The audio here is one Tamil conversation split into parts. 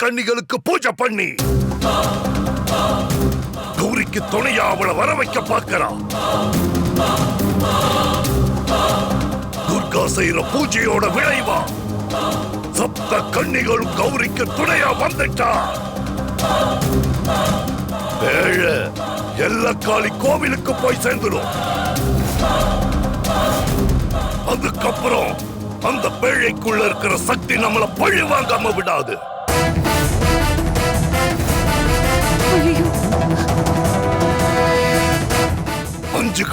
கன்னிகளுக்கு பூஜை பண்ணி. கௌரிக்கு துணையா அவளை வர வைக்க பார்க்கறான் துர்கா செய்யற பூஜையோட விளைவா. சப்த கன்னிகளும் கௌரிக்கு துணையா வந்துட்டா. ஏழு எல்லக்காளி கோவிலுக்கு போய் சேர்ந்துடும் அதுக்கப்புறம் அந்த பேழைக்குள்ள இருக்கிற சக்தி நம்மள பழி வாங்காம விடாது.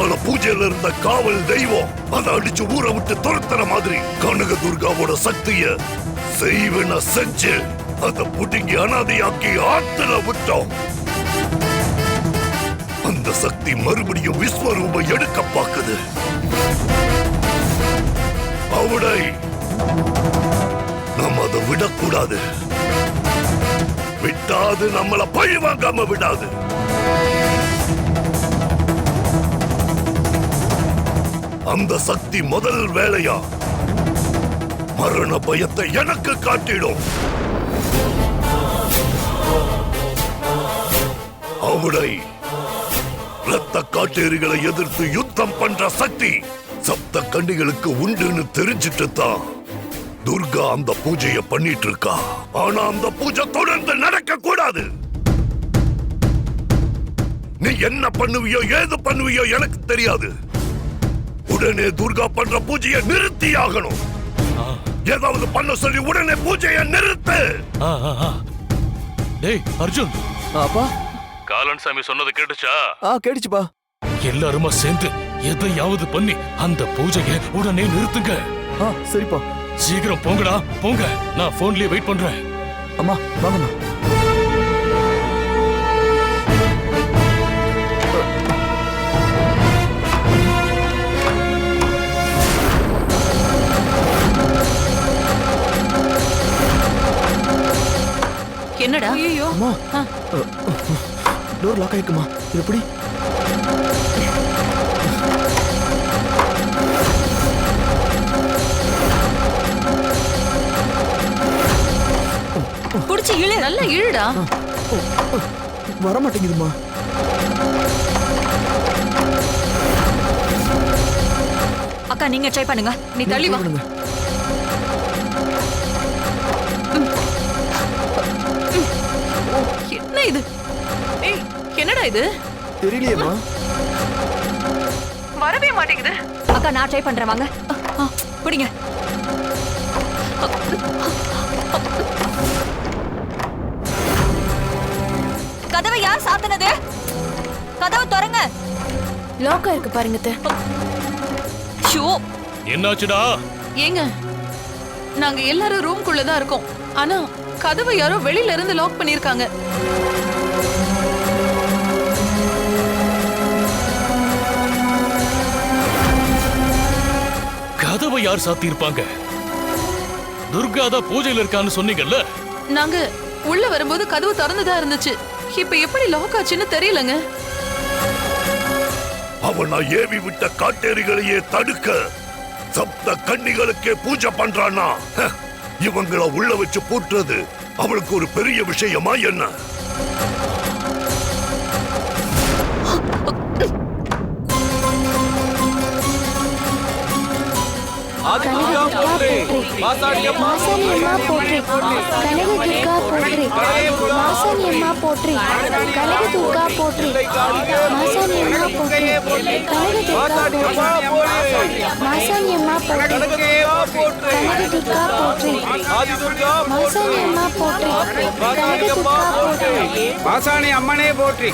கால பூஜையில இருந்த காவல் தெய்வம் அதை அடிச்சு ஊரை விட்டு துரத்துற மாதிரி கனக துர்காவோட சக்திய செய்வன செஞ்சு அதை புடுங்கி அனாதையாக்கி ஆத்துல விட்டோம். அந்த சக்தி மறுபடியும் விஸ்வரூபம் எடுக்க பாக்குது அவடை நாம் அதை விடக்கூடாது. விட்டாது நம்மளை பழி வாங்காம விடாது. அந்த சக்தி முதல் வேலையா? மரண பயத்தை எனக்கு காட்டிடும். அவளை ரத்த காட்டேரிகளை எதிர்த்து யுத்தம் பண்ற சக்தி சப்த கண்டிகளுக்கு உண்டுன்னு தெரிஞ்சிட்டு தான் துர்கா அந்த பூஜையை பண்ணிட்டு இருக்கா ஆனா அந்த பூஜை தொடர்ந்து நடக்க கூடாது நீ என்ன பண்ணுவியோ ஏது பண்ணுவியோ எனக்கு தெரியாது. உடனே துர்கா பண்ற பூஜையை நிறுத்தி ஆகணும் ஏதாவது பண்ண சொல்லி உடனே பூஜையை நிறுத்து. டேய் அர்ஜுன். அப்பா காலன் சாமி சொன்னது கேட்டுச்சா? ஆ கேட்டுச்சுப்பா. எல்லாருமா சேர்ந்து எதையாவது பண்ணி அந்த பூஜையை உடனே நிறுத்துங்க. ஆ சரிப்பா. சீக்கிரம் போங்கடா போங்க. நான் போன்லயே வெயிட் பண்றேன். அம்மா வாங்கம்மா. என்னடா? ஐயோ அம்மா. டோர் லாக் ஆயிருக்குமா இது எப்படி? புடிச்சு இழு. நல்லா இழுடா. வர மாட்டேங்குதுமா அக்கா நீங்க ட்ரை பண்ணுங்க. நீ தள்ளி வா. என்ன இது? ஏய் என்னடா இது? தெரியலையேம்மா. வரவே மாட்டேங்குது. அக்கா நான் ட்ரை பண்றேன் வாங்க. பிடிங்க. கதவை யார் சாத்துனது? கதவை திறங்க. லாக்கா இருக்கு பாருங்க. ஷோ. என்னாச்சுடா? ஏங்க நாங்க எல்லாரும் ரூம்குள்ள தான் இருக்கோம். ஆனா கதவை யாரோ வெளியில இருந்து லாக் பண்ணிருக்காங்க கதவை யார் சாத்தியிருப்பாங்க? துர்கா தான் பூஜையில இருக்கான்னு சொன்னீங்கல்ல? நாங்க உள்ள வரும்போது கதவு திறந்துதான் இருந்துச்சு. இப்ப எப்படி லாக் ஆச்சுன்னு தெரியலங்க. அவன் நான் ஏவி விட்ட காட்டேரிகளையே தடுக்க சப்த கன்னிகளுக்கே பூஜை பண்றானா? இவங்கள உள்ள வச்சு பூட்டுறது அவளுக்கு ஒரு பெரிய விஷயமா என்ன? மாசாணி அம்மா போற்றி கனக துர்கா போற்றி. மாசாணி அம்மா போற்றி. கனக துர்கா போற்றி. மாசாணி அம்மா போற்றி. கனக துர்கா போற்றி. மாசாணி அம்மா போற்றி. கனக துர்கா போற்றி. மாசாணி அம்மா போற்றி. கனக துர்கா போற்றி. மாசாணி அம்மனே போற்றி.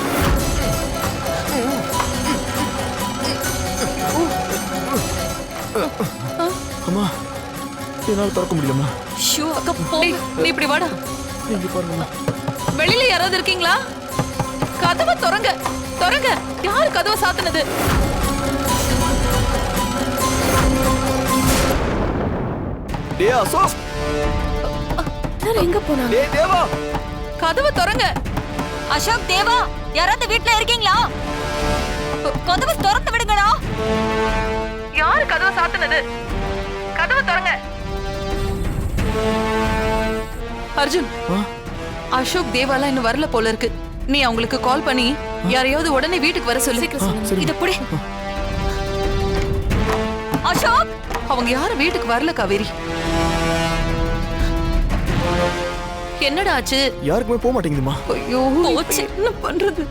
அம்மா என்னால் திறக்க முடியலம்மா. ஷோ அக்கா போங்க. நீ இப்படி வாடா. நீங்க பாருங்கம்மா. வெளியில யாராவது இருக்கீங்களா? கதவை திறங்க திறங்க. யாரு கதவை சாத்துனது? டே அசோக். எல்லாரும் எங்க போனாங்க? டே தேவா. கதவை திறங்க. அசோக் தேவா யாராவது வீட்ல இருக்கீங்களா? கதவை திறந்து விடுங்கடா. யாரு கதவை சாத்துனது? கதவை திறங்க. அர்ஜுன். அசோக் தேவாலாம் இன்னும் வரல போல இருக்கு. நீ அவங்களுக்கு கால் பண்ணி யாரையாவது உடனே வீட்டுக்கு வர சொல்லு. இத புடி. அசோக்! அவங்க யாரும் வீட்டுக்கு வரல காவேரி. என்னடா ஆச்சு? யாருக்குமே போக மாட்டேங்குதுமா? ஐயோ போச்சு. என்ன பண்றது?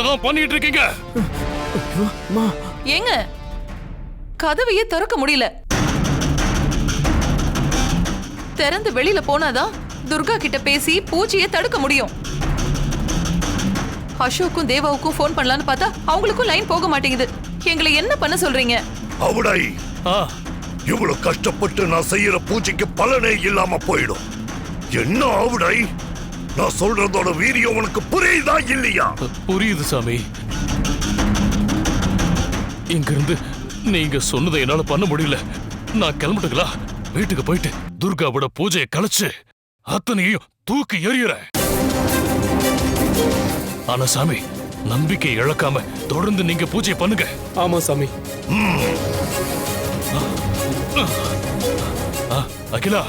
என்னதான் பண்ணிட்டு இருக்கீங்க? ஏங்க கதவையே திறக்க முடியல. திறந்து வெளியில போனாதான் துர்கா கிட்ட பேசி பூஜையை தடுக்க முடியும். அசோக்கும் தேவாவுக்கும் ஃபோன் பண்ணலான்னு பார்த்தா அவங்களுக்கும் லைன் போக மாட்டேங்குது. எங்களை என்ன பண்ண சொல்றீங்க? அவடை ஆ. இவ்வளவு கஷ்டப்பட்டு நான் செய்யற பூஜைக்கு பலனே இல்லாம போயிடும். என்ன ஆவுடை நான் சொல்றதோட வீரியம் உனக்கு புரியுதா இல்லையா? புரியுது சாமி. இங்கிருந்து நீங்க சொன்னதை என்னால பண்ண முடியல. நான் கிளம்பட்டுங்களா? வீட்டுக்கு போயிட்டு துர்காவோட பூஜையை கலைச்சு அத்தனையும் தூக்கி எறியறேன். ஆனா சாமி நம்பிக்கை இழக்காம தொடர்ந்து நீங்க பூஜை பண்ணுங்க. ஆமா சாமி. ஆ, அகிலா.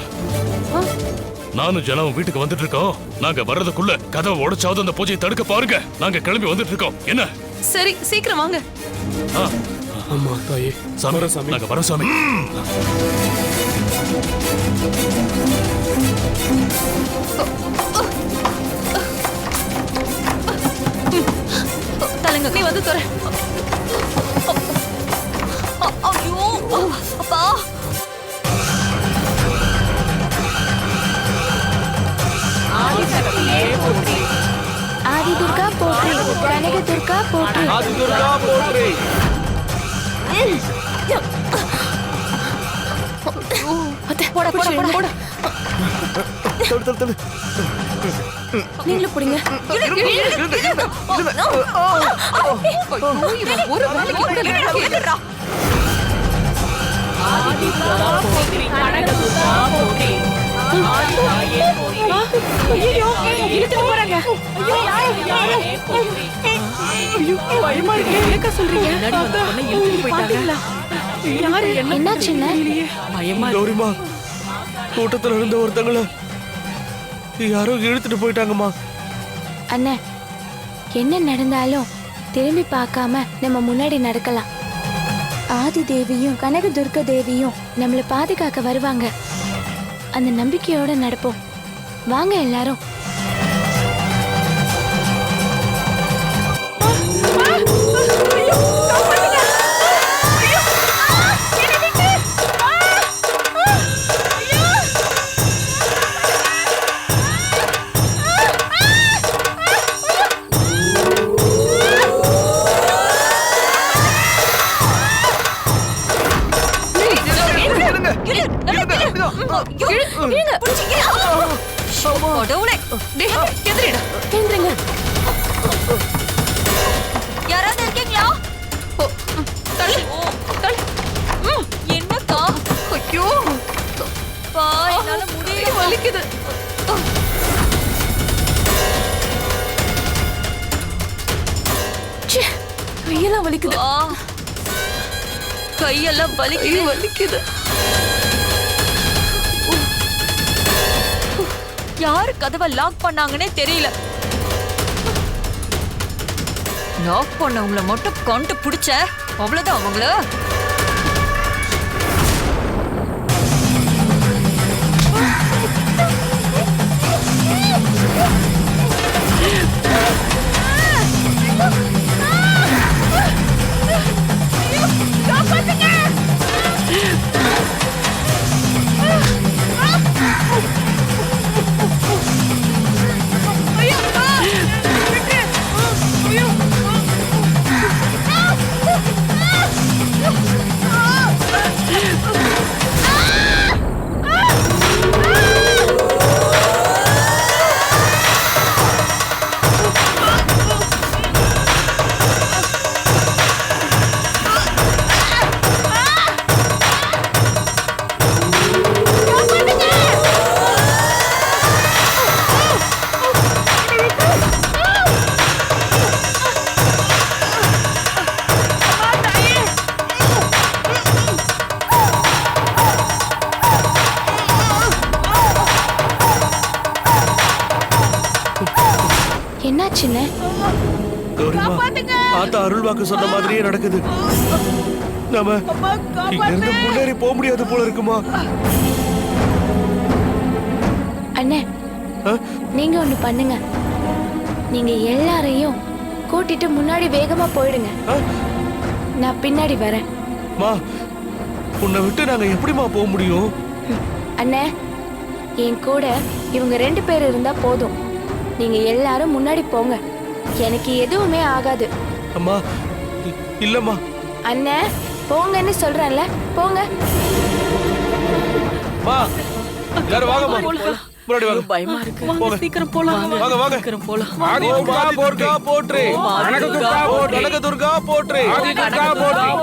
நானும் ஜனாவும் வீட்டுக்கு வந்துட்டு இருக்கோம் நாங்க வர்றதுக்குள்ள கதவை உடைச்சாவது அந்த பூஜையை தடுக்க பாருங்க. நாங்க கிளம்பி வந்துட்டு இருக்கோம் என்ன? சரி சீக்கிரம் வாங்க. ஆ, ஆமா தாயே. சாமி வரேன் சாமி. நாங்க வரோம் சாமி. தலங்க நீ வந்து தர ஆதி துர்கா போற்றி அத்தை, போட போட போட போட தள்ளு தள்ளு தள்ளு நீங்களும் பிடிங்க ஒரு வேலைக்கு கூட இல்ல. ஐயோ இழுத்துட்டு போறாங்க பயமா இருக்கு ஏக்க சொல்றீங்க? பாத்தீங்களா யாரு என்னாச்சுன்னு கௌரிமா கூட்டத்துல இருந்த ஒருத்தங்கள யாரோ இழுத்துட்டு போயிட்டாங்கம்மா. அண்ணே என்ன நடந்தாலும் திரும்பி பார்க்காம நம்ம முன்னாடி நடக்கலாம். ஆதி தேவியும் கனக துர்க்க தேவியும் நம்மளை பாதுகாக்க வருவாங்க. அந்த நம்பிக்கையோட நடப்போம். வாங்க எல்லாரும். வலிக்குது யாரு கதவை லாக் பண்ணாங்கன்னே தெரியல. லாக் பண்ணவங்கள மட்டும் கொண்டு பிடிச்ச அவ்வளவுதான் அவங்கள? நாம இங்க இருந்து முன்னேறி போக முடியாது போல இருக்குமா? அண்ணே? நீங்க ஒண்ணு பண்ணுங்க. நீங்க எல்லாரையும் கூட்டிட்டு முன்னாடி வேகமா போயிடுங்க. ஆ? நான் பின்னாடி வரேன். மா உன்னை விட்டு நாங்க எப்படிமா போக முடியும்? அண்ணே என் கூட இவங்க ரெண்டு பேர் இருந்தா போதும். நீங்க எல்லாரும் முன்னாடி போங்க. எனக்கு எதுவுமே ஆகாது. அம்மா இல்லம்மா. அண்ணே போங்கன்னு சொல்றேன்ல போங்க. மா எல்லாரும் வாங்கம்மா முன்னாடி வாங்க. பயமா இருக்கு. போங்க. சீக்கிரம் போலாம். வாங்க வாங்க. சீக்கிரம் போலாம். ஆதி துர்கா போற்றி. போற்றி. கனக துர்கா போற்றி. கனக துர்கா போற்றி. ஆதி துர்கா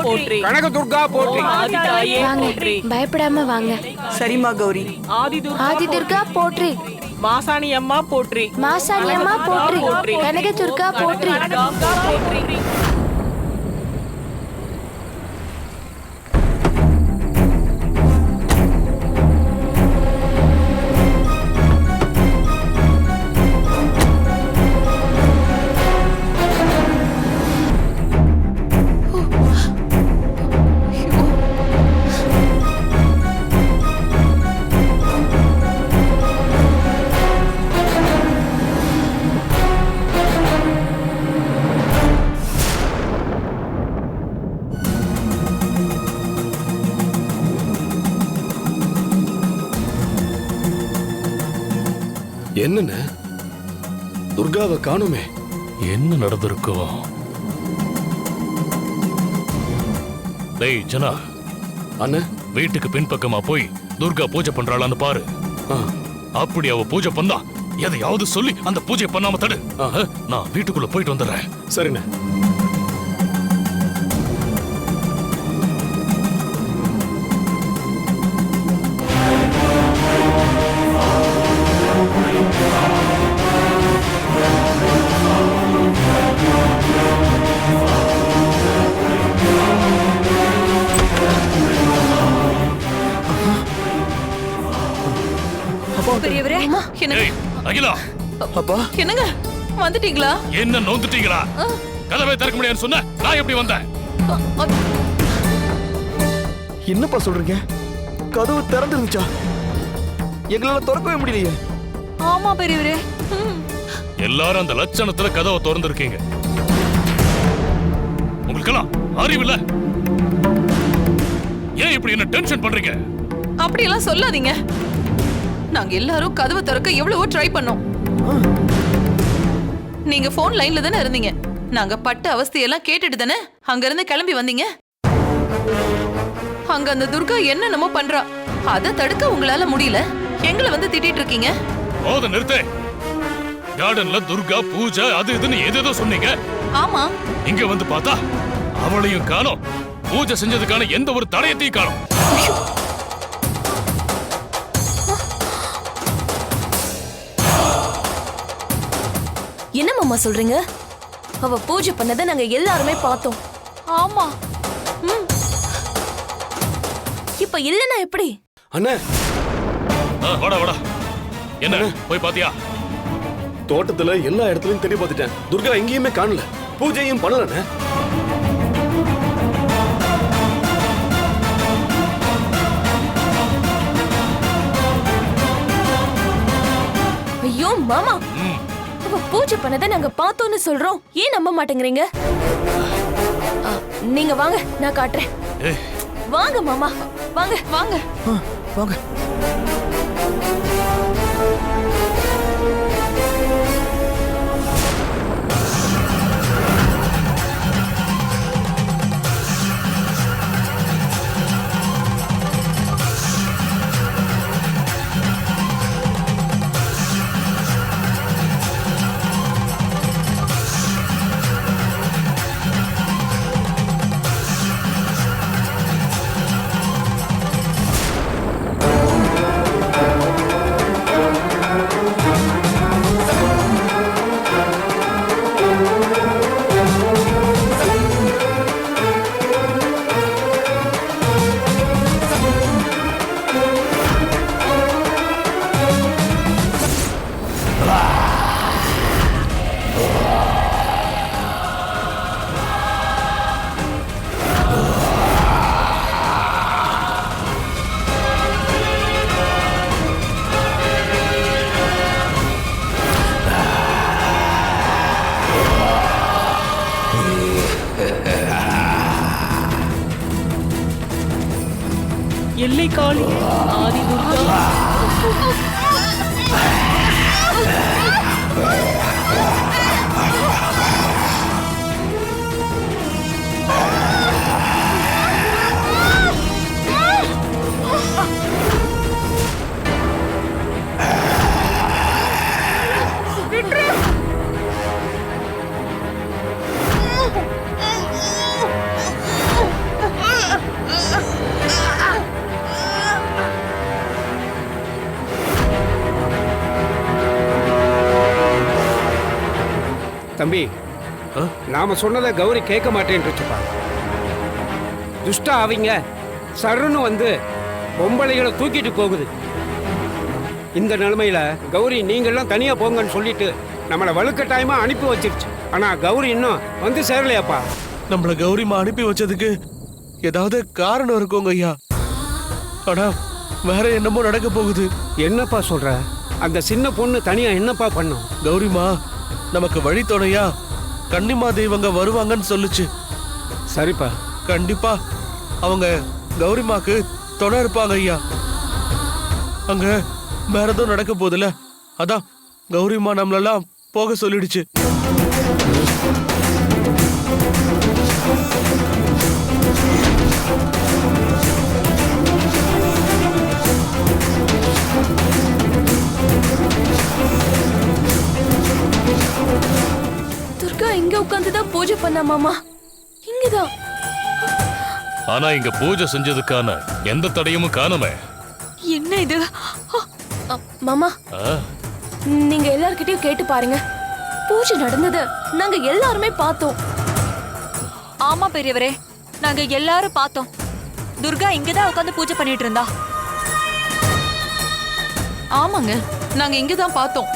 போற்றி. கனக துர்கா போற்றி. ஆதி தாயே வாங்க. போற்றி. பயப்படாம வாங்க. சரிம்மா கௌரி. ஆதி ஆதி துர்கா போற்றி. மாசாணி அம்மா போற்றி. மாசாணி அம்மா போற்றி. கனக துர்கா போற்றி. என்னண்ண துர்காவை காணுமே. என்ன நடந்திருக்கும் டேய் ஜனா. அண்ணே. வீட்டுக்கு பின்பக்கமா போய் துர்கா பூஜை பண்றாளான்னு பாரு. அப்படி அவ பூஜை பண்ணா எதையாவது சொல்லி அந்த பூஜை பண்ணாம தடு. நான் வீட்டுக்குள்ள போயிட்டு வந்துடுறேன். சரிண்ணே. அப்பா என்னங்க? வந்துட்டீங்களா? என்ன நோந்துட்டீங்களா? கதவை திறக்க முடியாதுன்னு சொன்ன நான் எப்படி வந்தேன்? என்னப்பா சொல்றீங்க? கதவு திறந்துருந்துச்சா? எங்களால திறக்கவே முடியலையே. ஆமா பெரியவரே. எல்லாரும் அந்த லட்சணத்துல கதவை திறந்திருக்கீங்க. உங்களுக்கெல்லாம் அறிவில்ல ஏன் இப்படி என்ன டென்ஷன் பண்றீங்க? அப்படியெல்லாம் சொல்லாதீங்க. நாங்க எல்லாரும் கதவை திறக்க எவ்வளவோ ட்ரை பண்ணோம். நீங்க போன் லைன்ல தானே இருந்தீங்க? நாங்க பட்ட அவஸ்தையெல்லாம் கேட்டுட்டு தானே அங்க இருந்து கிளம்பி வந்தீங்க? அங்க அந்த துர்கா என்னென்னமோ பண்றா. அத தடுக்க உங்களால முடியல. எங்களை வந்து திட்டிட்டு இருக்கீங்க. போத நிறுத்து. கார்டன்ல துர்கா பூஜை அது இதுன்னு ஏதேதோ சொன்னீங்க. ஆமா. இங்க வந்து பார்த்தா அவளையும் காணோம். பூஜை செஞ்சதுக்கான எந்த ஒரு தடயத்தையும் காணோம். என்ன மாமா சொல்றீங்க? அவ பூஜை பண்ணதை நாங்க எல்லாருமே பார்த்தோம். ஆமா. இப்ப இல்லனா எப்படி? அண்ணே. வாடா வாடா. என்ன போய் பாத்தியா? தோட்டத்துல எல்லா இடத்துலயும் தேடி பார்த்துட்டேன். துர்கா எங்கேயுமே காணல. பூஜையும் பண்ணலண்ணே. ஐயோ மாமா. பூஜை பண்ணதை நாங்க பார்த்தோம்னு சொல்றோம். ஏன் நம்ப மாட்டேங்கிறீங்க? நீங்க வாங்க நான் காட்டுறேன். வாங்க மாமா வாங்க வாங்க. வாங்க. எல்லை காளி ஆதி துர்கா நாம சொன்னதை கௌரி கேட்க மாட்டேன்ருச்சுப்பா துஷ்டா அவங்க சருன்னு வந்து பொம்பளைகளை தூக்கிட்டு போகுது. இந்த நிலைமையில கௌரி நீங்கெல்லாம் தனியா போங்கன்னு சொல்லிட்டு நம்மளை வலுக்கட்டாயமா அனுப்பி வச்சிருச்சு. ஆனா கௌரி இன்னும் வந்து சேரலையாப்பா. நம்மள கௌரிமா அனுப்பி வச்சதுக்கு ஏதாவது காரணம் இருக்குங்க ஐயா. ஆனா வேற என்னமோ நடக்க போகுது. என்னப்பா சொல்ற? அந்த சின்ன பொண்ணு தனியா என்னப்பா பண்ணும்? கௌரிமா நமக்கு வழித்துணையா கன்னிமா தெய்வங்க வருவாங்கன்னு சொல்லுச்சு. சரிப்பா. கண்டிப்பா. அவங்க கௌரிமாக்கு துணை இருப்பாங்க ஐயா. அங்க வேற எதுவும் நடக்க போகுதுல அதான் கௌரிமா நம்மளெல்லாம் போக சொல்லிடுச்சு. தான் பூஜை பண்ணா மாமா. இங்கதான். ஆனா இங்க பூஜை செஞ்சதுக்கான எந்த தடையும் காணமே. என்ன இது? அ, மாமா. ஆ, நீங்க எல்லார்கிட்டயும் கேட்டு பாருங்க. பூஜை நடந்தது நாங்க எல்லாருமே பார்த்தோம். ஆமா பெரியவரே. நாங்க எல்லாரும் பார்த்தோம். துர்கா இங்கதான் உட்காந்து பூஜை பண்ணிட்டு இருந்தா. ஆமாங்க நாங்க இங்க தான் பார்த்தோம்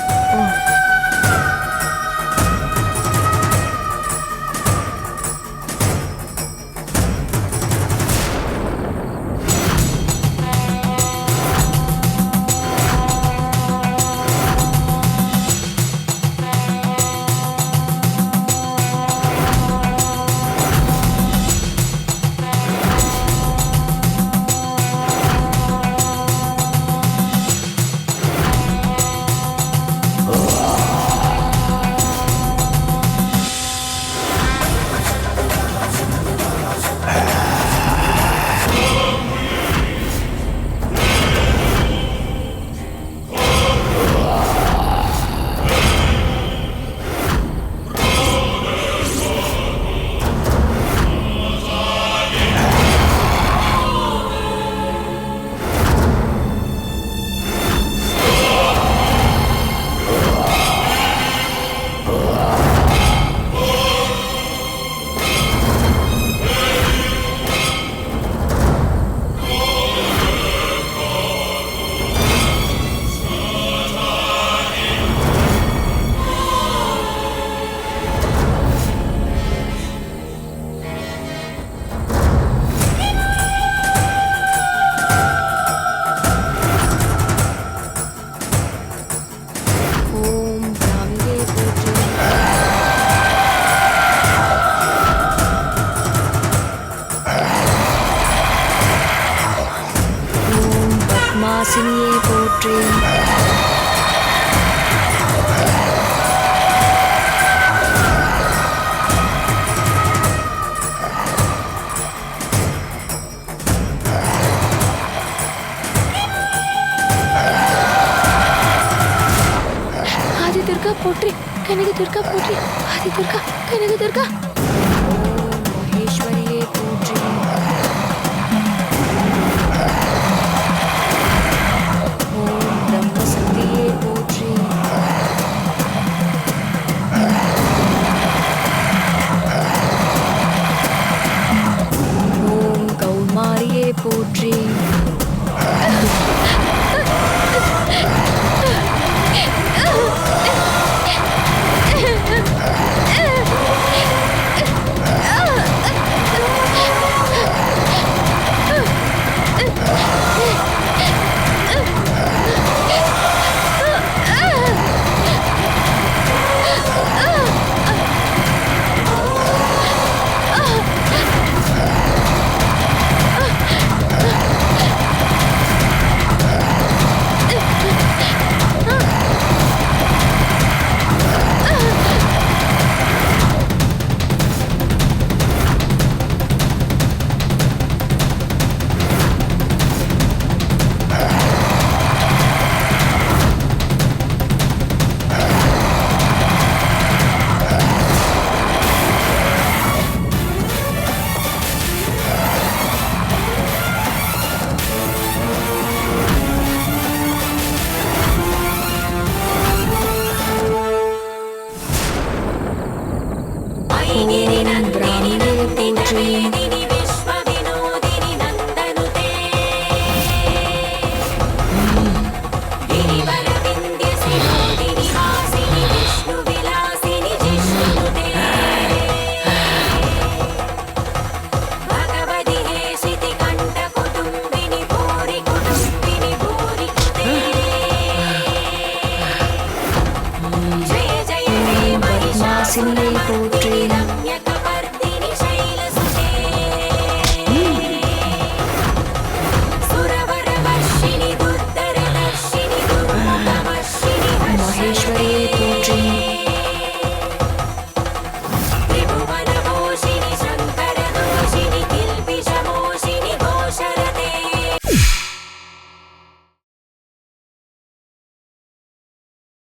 Ah!